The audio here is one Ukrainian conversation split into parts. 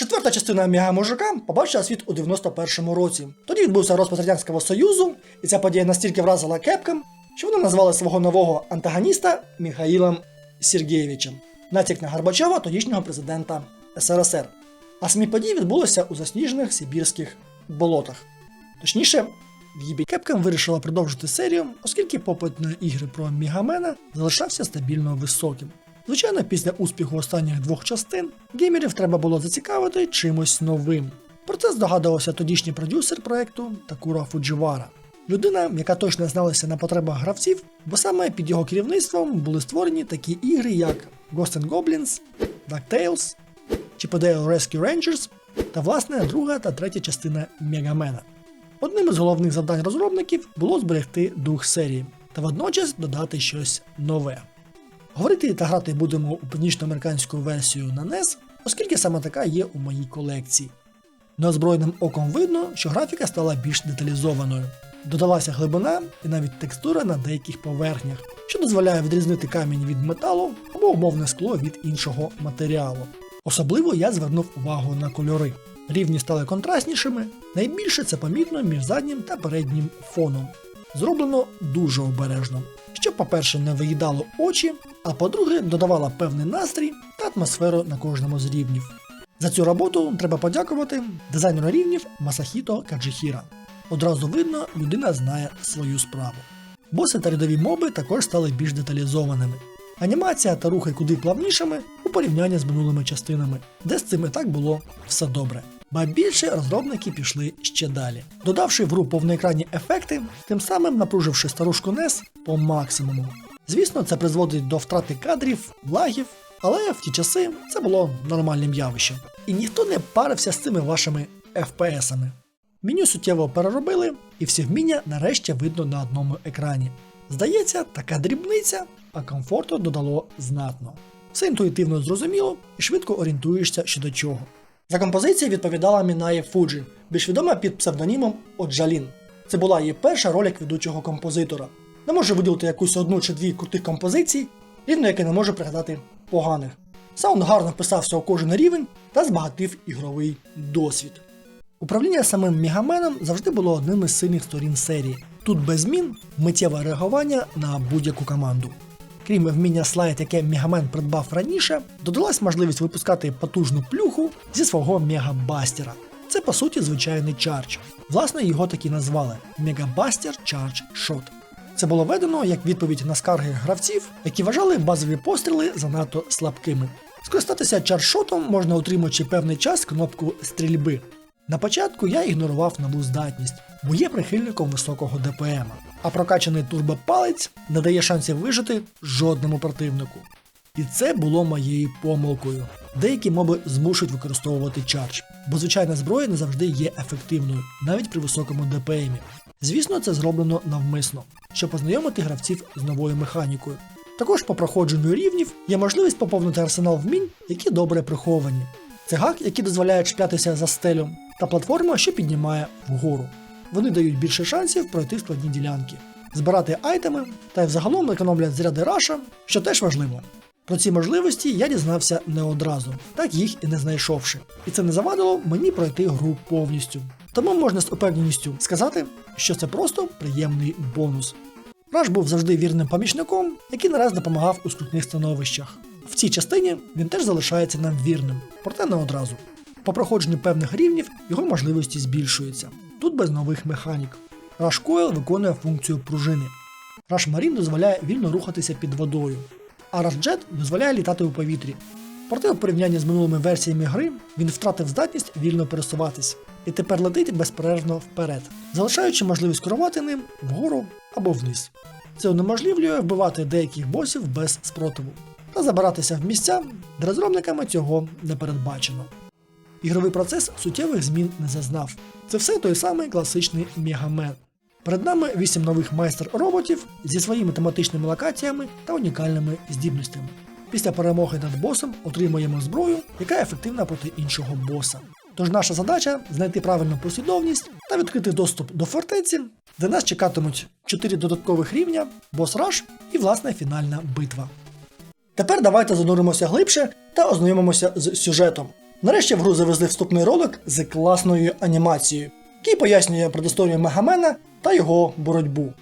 Четверта частина Мега Мужика побачила світ у 91-му році. Тоді відбувся розпад Радянського Союзу, і ця подія настільки вразила Кепком, що вони назвали свого нового антагоніста Михаїлом Сергєєвичем, натяк на Горбачова, тодішнього президента СРСР. А самі події відбулися у засніжених сибірських болотах. Точніше, в їбі Кепком вирішила продовжити серію, оскільки попит на ігри про Мігамена залишався стабільно високим. Звичайно, після успіху останніх двох частин геймерів треба було зацікавити чимось новим. Про це здогадувався тодішній продюсер проекту Такура Фуджівара. Людина, яка точно зналася на потребах гравців, бо саме під його керівництвом були створені такі ігри, як Ghost and Goblins, DuckTales, Chip Rescue Rangers та власне друга та третя частина Мегамена. Одним із головних завдань розробників було зберегти дух серії та водночас додати щось нове. Говорити та грати будемо у північноамериканську версію на NES, оскільки саме така є у моїй колекції. Неозброєним оком видно, що графіка стала більш деталізованою. Додалася глибина і навіть текстура на деяких поверхнях, що дозволяє відрізнити камінь від металу або умовне скло від іншого матеріалу. Особливо я звернув увагу на кольори. Рівні стали контрастнішими, найбільше це помітно між заднім та переднім фоном. Зроблено дуже обережно, що, по-перше, не виїдало очі, а по-друге, додавало певний настрій та атмосферу на кожному з рівнів. За цю роботу треба подякувати дизайнеру рівнів Масахіто Каджихіра. Одразу видно, людина знає свою справу. Боси та рядові моби також стали більш деталізованими. Анімація та рухи куди плавнішими у порівнянні з минулими частинами, де з цим і так було все добре. Ба більше розробники пішли ще далі, додавши в гру повноекранні ефекти, тим самим напруживши старушку NES по максимуму. Звісно, це призводить до втрати кадрів, лагів, але в ті часи це було нормальним явищем. І ніхто не парився з цими вашими FPS-ами. Меню суттєво переробили, і всі вміння нарешті видно на одному екрані. Здається, така дрібниця, а комфорту додало знатно. Все інтуїтивно зрозуміло і швидко орієнтуєшся щодо чого. За композицію відповідала Мінає Фуджі, більш відома під псевдонімом Оджалін. Це була її перша роль як ведучого композитора. Не можу виділити якусь одну чи дві крутих композицій, рівно як і не можу пригадати поганих. Саунд гарно вписався у кожен рівень та збагатив ігровий досвід. Управління самим Мегаменом завжди було одним із сильних сторін серії. Тут без змін миттєве реагування на будь-яку команду. Крім вміння слайд, яке Мегамен придбав раніше, додалась можливість випускати потужну плюху зі свого мегабастера. Це по суті звичайний чардж. Власне, його так і назвали Мегабастер Charge Shot. Це було введено як відповідь на скарги гравців, які вважали базові постріли занадто слабкими. Скористатися чаршотом можна утримуючи певний час кнопку стрільби. На початку я ігнорував нову здатність, бо є прихильником високого ДПМ, а прокачаний турбопалець не дає шансів вижити жодному противнику. І це було моєю помилкою. Деякі моби змушують використовувати чардж, бо звичайна зброя не завжди є ефективною, навіть при високому ДПМі. Звісно, це зроблено навмисно, щоб познайомити гравців з новою механікою. Також по проходженню рівнів є можливість поповнити арсенал вмінь, які добре приховані. Це гак, який дозволяє чіплятися за стелю, та платформа, що піднімає вгору. Вони дають більше шансів пройти складні ділянки, збирати айтеми та й взагалом економлять заряди раша, що теж важливо. Про ці можливості я дізнався не одразу, так їх і не знайшовши. І це не завадило мені пройти гру повністю. Тому можна з упевненістю сказати, що це просто приємний бонус. Раш був завжди вірним помічником, який не раз допомагав у скрутних становищах. В цій частині він теж залишається нам вірним, проте не одразу. По проходженню певних рівнів його можливості збільшуються. Без нових механік. Rush Coil виконує функцію пружини. Rush Marine дозволяє вільно рухатися під водою, а Jet дозволяє літати у повітрі. Проте у порівнянні з минулими версіями гри він втратив здатність вільно пересуватись і тепер летить безперервно вперед, залишаючи можливість керувати ним вгору або вниз. Це унеможливлює вбивати деяких босів без спротиву та забиратися в місця, де розробниками цього не передбачено. Ігровий процес суттєвих змін не зазнав. Це все той самий класичний Мегамен. Перед нами 8 нових майстер-роботів зі своїми тематичними локаціями та унікальними здібностями. Після перемоги над босом отримуємо зброю, яка ефективна проти іншого боса. Тож наша задача знайти правильну послідовність та відкрити доступ до фортеці, де нас чекатимуть 4 додаткових рівня, бос раш і власне фінальна битва. Тепер давайте зануримося глибше та ознайомимося з сюжетом. Нарешті в гру завезли вступний ролик з класною анімацією, який пояснює предісторію Мегамена та його боротьбу.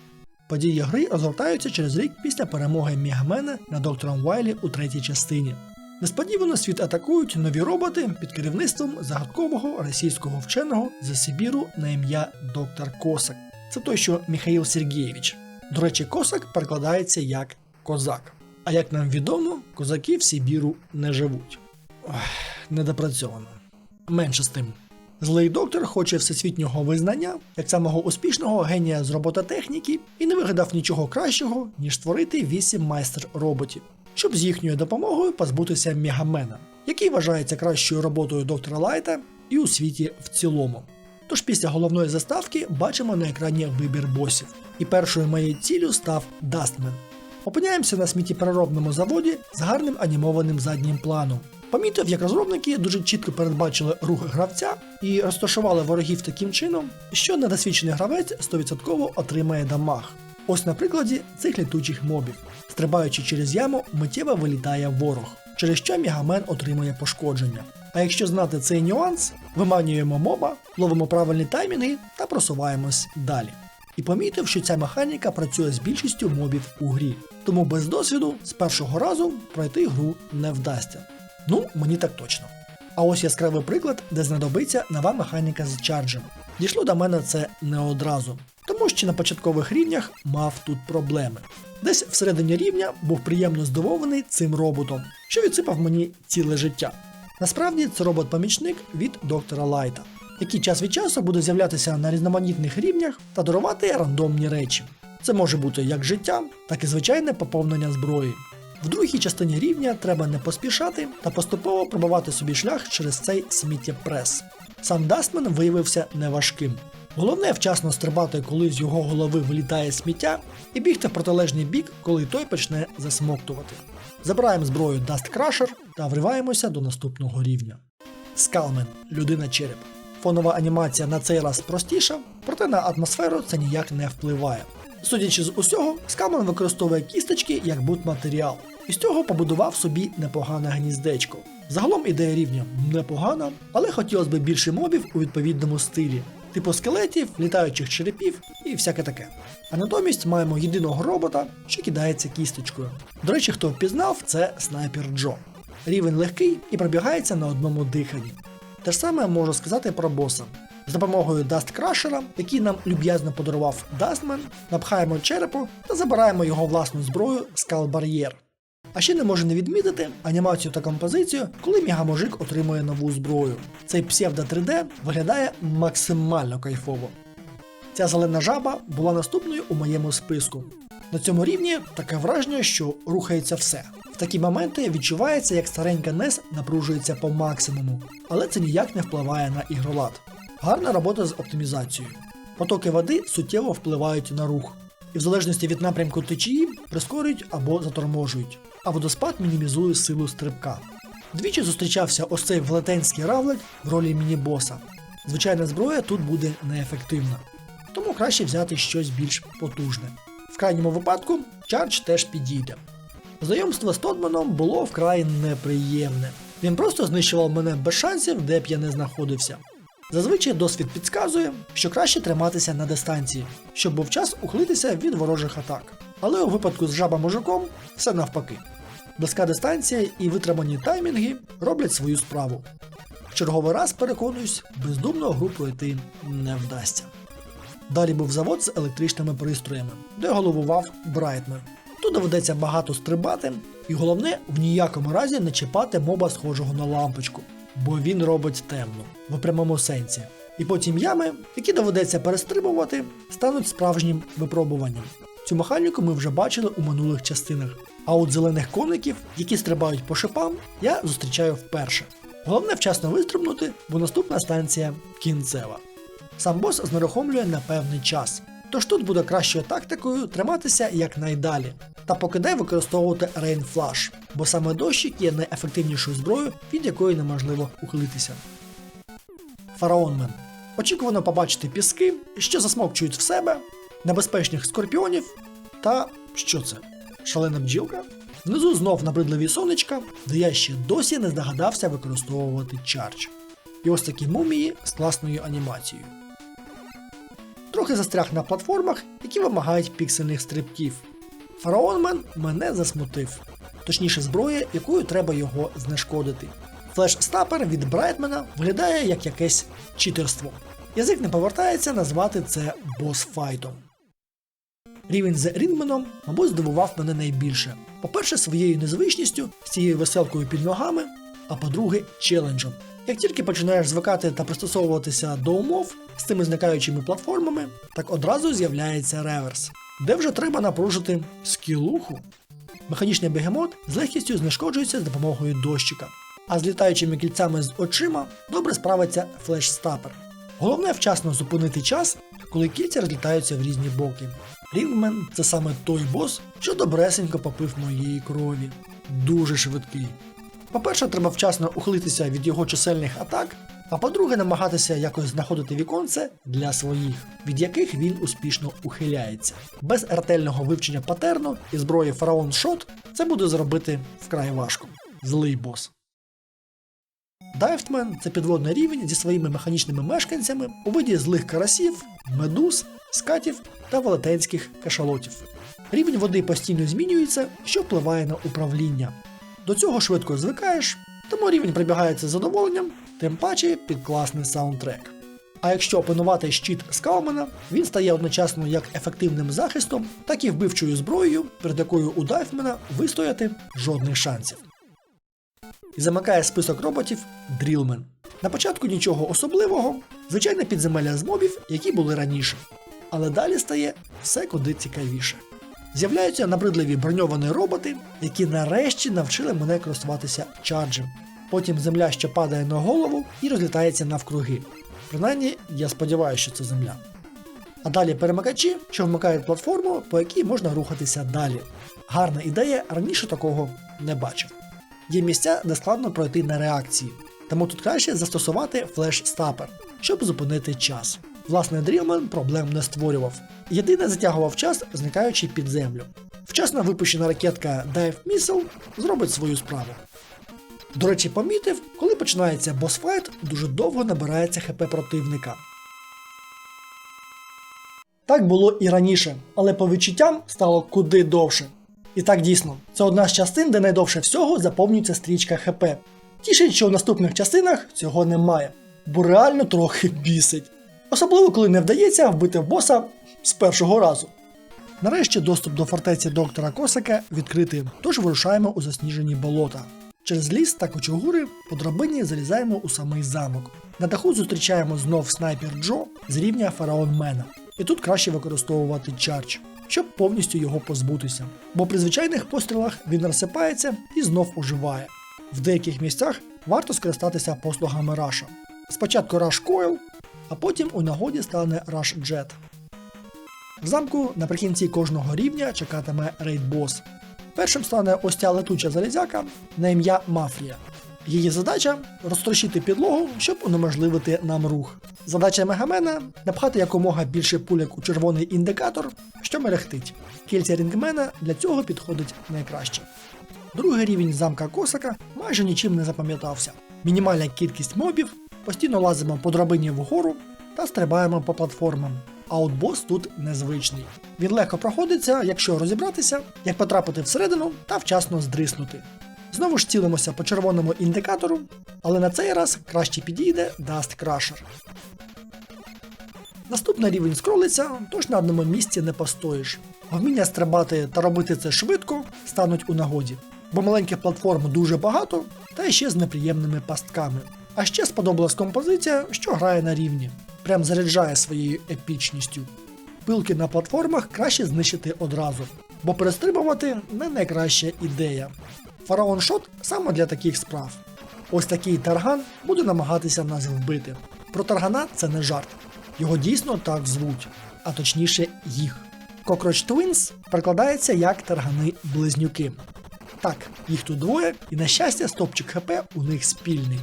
Події гри розгортаються через рік після перемоги Мегамена над доктором Вайлі у третій частині. Несподівано світ атакують нові роботи під керівництвом загадкового російського вченого з Сибіру на ім'я доктор Косак. Це той, що Михаїл Сергійович. До речі, Косак перекладається як козак. А як нам відомо, козаки в Сибіру не живуть. Ох, недопрацьовано. Менше з тим. Злий доктор хоче всесвітнього визнання як самого успішного генія з робототехніки і не вигадав нічого кращого, ніж створити вісім майстер роботів, щоб з їхньою допомогою позбутися Мегамена, який вважається кращою роботою доктора Лайта і у світі в цілому. Тож після головної заставки бачимо на екрані вибір босів. І першою моєю ціллю став Дастмен. Опиняємося на сміттєпереробному заводі з гарним анімованим заднім планом. Помітив, як розробники дуже чітко передбачили рух гравця і розташували ворогів таким чином, що недосвідчений гравець 100% отримає дамаг. Ось на прикладі цих літучих мобів. Стрибаючи через яму, миттєво вилітає ворог, через що Мегамен отримує пошкодження. А якщо знати цей нюанс, виманюємо моба, ловимо правильні таймінги та просуваємось далі. І помітив, що ця механіка працює з більшістю мобів у грі, тому без досвіду з першого разу пройти гру не вдасться. Ну, мені так точно. А ось яскравий приклад, де знадобиться нова механіка з чарджем. Дійшло до мене це не одразу, тому що на початкових рівнях мав тут проблеми. Десь всередині рівня був приємно здивований цим роботом, що відсипав мені ціле життя. Насправді це робот-помічник від доктора Лайта, який час від часу буде з'являтися на різноманітних рівнях та дарувати рандомні речі. Це може бути як життя, так і звичайне поповнення зброї. В другій частині рівня треба не поспішати та поступово пробивати собі шлях через цей сміттєпрес. Сам Дастмен виявився неважким. Головне вчасно стрибати, коли з його голови вилітає сміття, і бігти в протилежний бік, коли той почне засмоктувати. Забираємо зброю Dust Crusher та вриваємося до наступного рівня. Скалмен людина череп. Фонова анімація на цей раз простіша, проте на атмосферу це ніяк не впливає. Судячи з усього, Скалмен використовує кісточки як будматеріал, і з цього побудував собі непогане гніздечко. Загалом ідея рівня непогана, але хотілося б більше мобів у відповідному стилі, типу скелетів, літаючих черепів і всяке таке. А натомість маємо єдиного робота, що кидається кісточкою. До речі, хто впізнав, це снайпер Джо. Рівень легкий і пробігається на одному диханні. Те ж саме можу сказати про боса. З допомогою Даст Крашера, який нам люб'язно подарував Дастмен, напхаємо черепу та забираємо його власну зброю Скал Бар'єр. А ще не можу не відмітити анімацію та композицію, коли Мегамужик отримує нову зброю. Цей псевдо 3D виглядає максимально кайфово. Ця зелена жаба була наступною у моєму списку. На цьому рівні таке враження, що рухається все. В такі моменти відчувається, як старенька NES напружується по максимуму, але це ніяк не впливає на ігролад. Гарна робота з оптимізацією. Потоки води суттєво впливають на рух, і в залежності від напрямку течії прискорюють або заторможують, а водоспад мінімізує силу стрибка. Двічі зустрічався ось цей велетенський равлик в ролі міні-боса. Звичайна зброя тут буде неефективна, тому краще взяти щось більш потужне. В крайньому випадку чардж теж підійде. Знайомство з Тодманом було вкрай неприємне. Він просто знищував мене без шансів, де б я не знаходився. Зазвичай досвід підказує, що краще триматися на дистанції, щоб був час ухилитися від ворожих атак. Але у випадку з жаба-мужиком все навпаки. Близька дистанція і витримані таймінги роблять свою справу. В черговий раз переконуюсь, бездумно гру пройти не вдасться. Далі був завод з електричними пристроями, де головував Брайтмер. Тут доведеться багато стрибати, і головне в ніякому разі не чіпати моба схожого на лампочку, бо він робить темно, в прямому сенсі. І потім ями, які доведеться перестрибувати, стануть справжнім випробуванням. Цю механіку ми вже бачили у минулих частинах. А от зелених коників, які стрибають по шипам, я зустрічаю вперше. Головне вчасно вистрибнути, бо наступна станція кінцева. Сам бос знерухомлює на певний час. Тож тут буде кращою тактикою триматися якнайдалі, та покидай використовувати Rain Flash, бо саме дощик є найефективнішою зброєю, від якої неможливо ухилитися. Фараонмен. Очікувано побачити піски, що засмокчують в себе, небезпечних скорпіонів та що це? Шалена бджілка? Внизу знов набридливі сонечка, де я ще досі не здогадався використовувати чардж. І ось такі мумії з класною анімацією. Трохи застряг на платформах, які вимагають піксельних стрибків. Фараонмен мене засмутив, точніше зброя, якою треба його знешкодити. Флеш-стапер від Брайтмена виглядає як якесь читерство. Язик не повертається назвати це босфайтом. Рівень з Рінгменом, мабуть, здивував мене найбільше. По-перше, своєю незвичністю, з цією веселкою під ногами, а по-друге, челенджем. Як тільки починаєш звикати та пристосовуватися до умов з цими зникаючими платформами, так одразу з'являється реверс, де вже треба напружити скілуху. Механічний бегемот з легкістю знешкоджується з допомогою дощика, а з літаючими кільцями з очима добре справиться флеш-стапер. Головне вчасно зупинити час, коли кільця розлітаються в різні боки. Рінгмен це саме той бос, що добресенько попив моєї крові. Дуже швидкий. По-перше, треба вчасно ухилитися від його чисельних атак, а по-друге, намагатися якось знаходити віконце для своїх, від яких він успішно ухиляється. Без ретельного вивчення патерну і зброї Фараон Шот це буде зробити вкрай важко. Злий бос. Дайвтмен це підводний рівень зі своїми механічними мешканцями у виді злих карасів, медуз, скатів та велетенських кашалотів. Рівень води постійно змінюється, що впливає на управління. До цього швидко звикаєш, тому рівень прибігається з задоволенням, тим паче під класний саундтрек. А якщо опанувати щит Скаумена, він стає одночасно як ефективним захистом, так і вбивчою зброєю, перед якою у Дайфмена вистояти жодних шансів. І замикає список роботів Дрілмен. На початку нічого особливого, звичайне підземелля з мобів, які були раніше. Але далі стає все куди цікавіше. З'являються набридливі броньовані роботи, які нарешті навчили мене користуватися чарджем. Потім земля ще падає на голову і розлітається навкруги. Принаймні, я сподіваюся, що це земля. А далі перемикачі, що вмикають платформу, по якій можна рухатися далі. Гарна ідея, раніше такого не бачив. Є місця, де складно пройти на реакції, тому тут краще застосувати флеш-стапер, щоб зупинити час. Власне, Дрілмен проблем не створював. Єдине затягував час, зникаючи під землю. Вчасно випущена ракетка Dive Missile зробить свою справу. До речі, помітив, коли починається босфайт, дуже довго набирається ХП противника. Так було і раніше, але по відчуттям стало куди довше. І так дійсно, це одна з частин, де найдовше всього заповнюється стрічка ХП. Тішить, що в наступних частинах цього немає, бо реально трохи бісить. Особливо, коли не вдається вбити боса з першого разу. Нарешті доступ до фортеці доктора Косака відкритий, тож вирушаємо у засніжені болота. Через ліс та кочугури по драбині залізаємо у самий замок. На даху зустрічаємо знов снайпер Джо з рівня Фараон Мена. І тут краще використовувати чардж, щоб повністю його позбутися. Бо при звичайних пострілах він розсипається і знов оживає. В деяких місцях варто скористатися послугами Раша. Спочатку Rush Coil, а потім у нагоді стане Rush Jet. В замку наприкінці кожного рівня чекатиме рейд-бос. Першим стане ось ця летуча залізяка на ім'я Мафія. Її задача розтрощити підлогу, щоб унеможливити нам рух. Задача Мегамена напхати якомога більше пуляк у червоний індикатор, що мерехтить. Кільця рінгмена для цього підходить найкраще. Другий рівень замка Косака майже нічим не запам'ятався. Мінімальна кількість мобів, постійно лазимо по драбині вгору та стрибаємо по платформам. А от бос тут незвичний. Він легко проходиться, якщо розібратися, як потрапити всередину та вчасно здриснути. Знову ж цілимося по червоному індикатору, але на цей раз краще підійде Dust Crusher. Наступний рівень скролиться, тож на одному місці не постоїш. Вміння стрибати та робити це швидко стануть у нагоді, бо маленьких платформ дуже багато, та ще з неприємними пастками. А ще сподобалась композиція, що грає на рівні, прям заряджає своєю епічністю. Пилки на платформах краще знищити одразу, бо перестрибувати не найкраща ідея. Фараон Шот саме для таких справ. Ось такий тарган буде намагатися нас вбити. Про таргана це не жарт. Його дійсно так звуть, а точніше їх. Cockroach Twins перекладається як таргани-близнюки. Так, їх тут двоє, і на щастя, стопчик ХП у них спільний.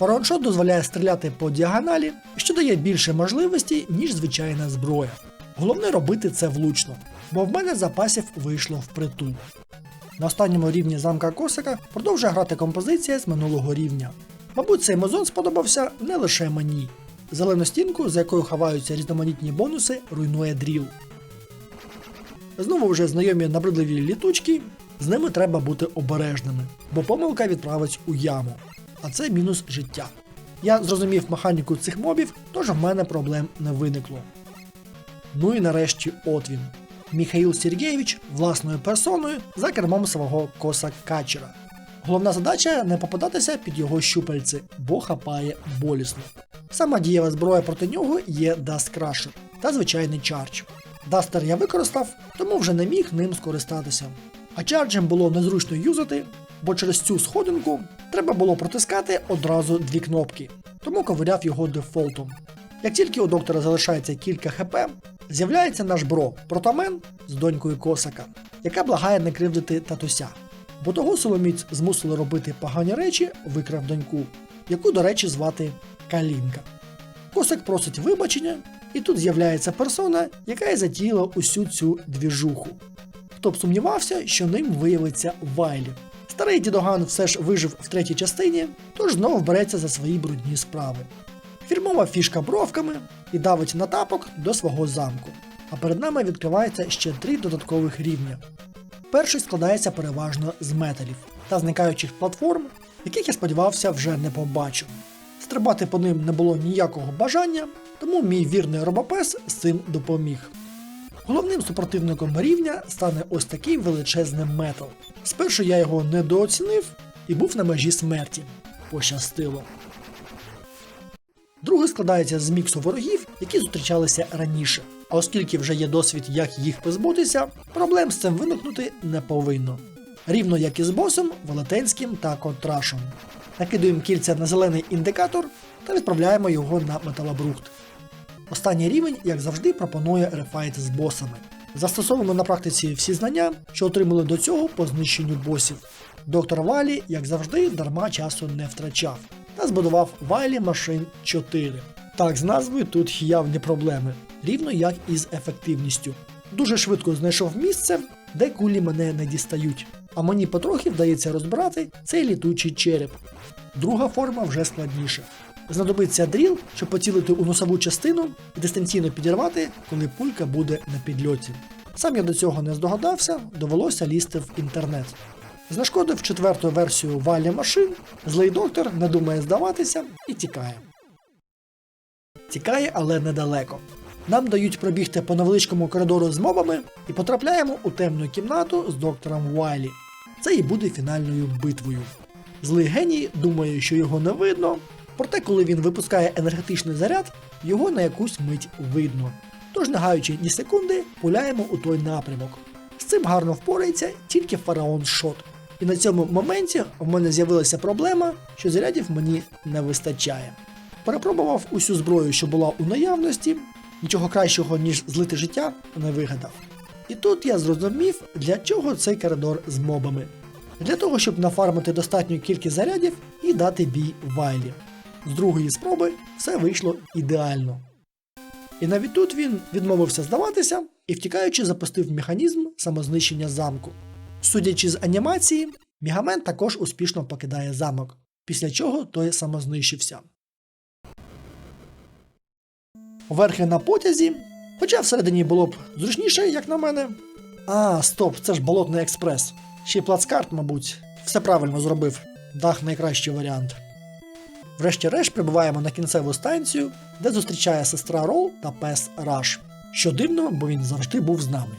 Фараоншот дозволяє стріляти по діагоналі, що дає більше можливостей, ніж звичайна зброя. Головне робити це влучно, бо в мене запасів вийшло впритул. На останньому рівні замка Косика продовжує грати композиція з минулого рівня. Мабуть, цей музон сподобався не лише мені. Зелену стінку, за якою ховаються різноманітні бонуси, руйнує дріл. Знову вже знайомі набридливі літучки, з ними треба бути обережними, бо помилка відправить у яму, а це мінус життя. Я зрозумів механіку цих мобів, тож в мене проблем не виникло. Ну і нарешті от він. Міхаїл Сергійович власною персоною за кермом свого коса качера. Головна задача не попадатися під його щупальці, бо хапає болісно. Сама дієва зброя проти нього є Dust Crusher та звичайний чардж. Дастер я використав, тому вже не міг ним скористатися. А чарджем було незручно юзати, бо через цю сходинку треба було протискати одразу дві кнопки, тому ковиряв його дефолтом. Як тільки у доктора залишається кілька хп, з'являється наш бро Протамен з донькою Косака, яка благає не кривдити татуся. Бо того Соломіць змусили робити погані речі, викрав доньку, яку, до речі, звати Калінка. Косак просить вибачення, і тут з'являється персона, яка і затіяла усю цю двіжуху. Хто б сумнівався, що ним виявиться Вайлі. Старий дідоган все ж вижив в третій частині, тож знову береться за свої брудні справи. Фірмова фішка бровками і давить на тапок до свого замку. А перед нами відкривається ще три додаткових рівня. Перший складається переважно з металів та зникаючих платформ, яких я сподівався вже не побачу. Стрибати по ним не було ніякого бажання, тому мій вірний робопес з цим допоміг. Головним супротивником рівня стане ось такий величезний метал. Спершу я його недооцінив і був на межі смерті. Пощастило. Другий складається з міксу ворогів, які зустрічалися раніше. А оскільки вже є досвід, як їх позбутися, проблем з цим виникнути не повинно. Рівно як і з босом, велетенським та контрашом. Накидуємо кільця на зелений індикатор та відправляємо його на металобрухт. Останній рівень, як завжди, пропонує рефайт з босами. Застосовуємо на практиці всі знання, що отримали до цього по знищенню босів. Доктор Валі, як завжди, дарма часу не втрачав та збудував Вайлі машин 4. Так, з назвою тут явні проблеми, рівно як і з ефективністю. Дуже швидко знайшов місце, де кулі мене не дістають, а мені потрохи вдається розбирати цей літучий череп. Друга форма вже складніша. Знадобиться дріл, щоб поцілити у носову частину і дистанційно підірвати, коли пулька буде на підльоті. Сам я до цього не здогадався, довелося лізти в інтернет. Знешкодив четверту версію валі машин, злий доктор не думає здаватися і тікає. Тікає, але недалеко. Нам дають пробігти по невеличкому коридору з мобами і потрапляємо у темну кімнату з доктором Вайлі. Це і буде фінальною битвою. Злий геній думає, що його не видно, проте, коли він випускає енергетичний заряд, його на якусь мить видно. Тож, не гаючи ні секунди, пуляємо у той напрямок. З цим гарно впорається тільки фараон Шот. І на цьому моменті в мене з'явилася проблема, що зарядів мені не вистачає. Перепробував усю зброю, що була у наявності, нічого кращого, ніж злити життя, не вигадав. І тут я зрозумів, для чого цей коридор з мобами. Для того, щоб нафармити достатню кількість зарядів і дати бій Вайлі. З другої спроби все вийшло ідеально. І навіть тут він відмовився здаватися і втікаючи запустив механізм самознищення замку. Судячи з анімації, Мігамен також успішно покидає замок, після чого той самознищився. Верхи на потязі, хоча всередині було б зручніше, як на мене. А, стоп, це ж болотний експрес. Ще й плацкарт, мабуть, все правильно зробив. Дах найкращий варіант. Врешті-решт прибуваємо на кінцеву станцію, де зустрічає сестра Рол та пес Раш. Що дивно, бо він завжди був з нами.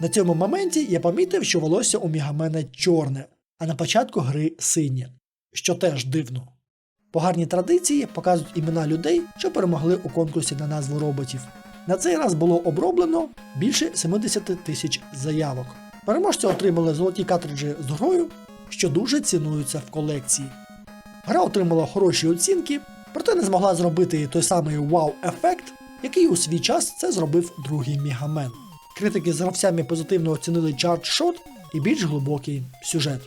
На цьому моменті я помітив, що волосся у Мігамена чорне, а на початку гри синє, що теж дивно. По гарній традиції показують імена людей, що перемогли у конкурсі на назву роботів. На цей раз було оброблено більше 70 тисяч заявок. Переможці отримали золоті картриджі з грою, що дуже цінуються в колекції. Гра отримала хороші оцінки, проте не змогла зробити той самий вау-ефект, який у свій час це зробив другий Мігамен. Критики з гравцями позитивно оцінили чарт шот і більш глибокий сюжет.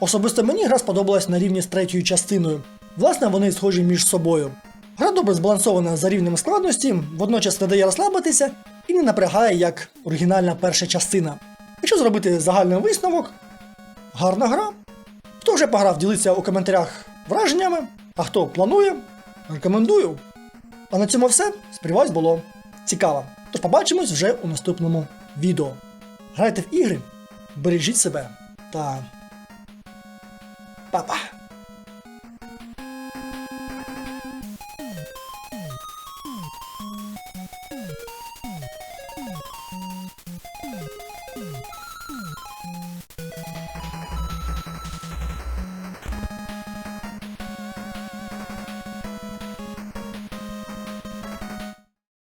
Особисто мені гра сподобалась на рівні з третьою частиною. Власне, вони схожі між собою. Гра добре збалансована за рівнем складності, водночас не дає розслабитися і не напрягає як оригінальна перша частина. Якщо зробити загальний висновок, гарна гра. Хто вже пограв, ділиться у коментарях враженнями, а хто планує, рекомендую. А на цьому все. Сподіваюсь, було цікаво. Тож побачимось вже у наступному відео. Грайте в ігри, бережіть себе та. Па-па!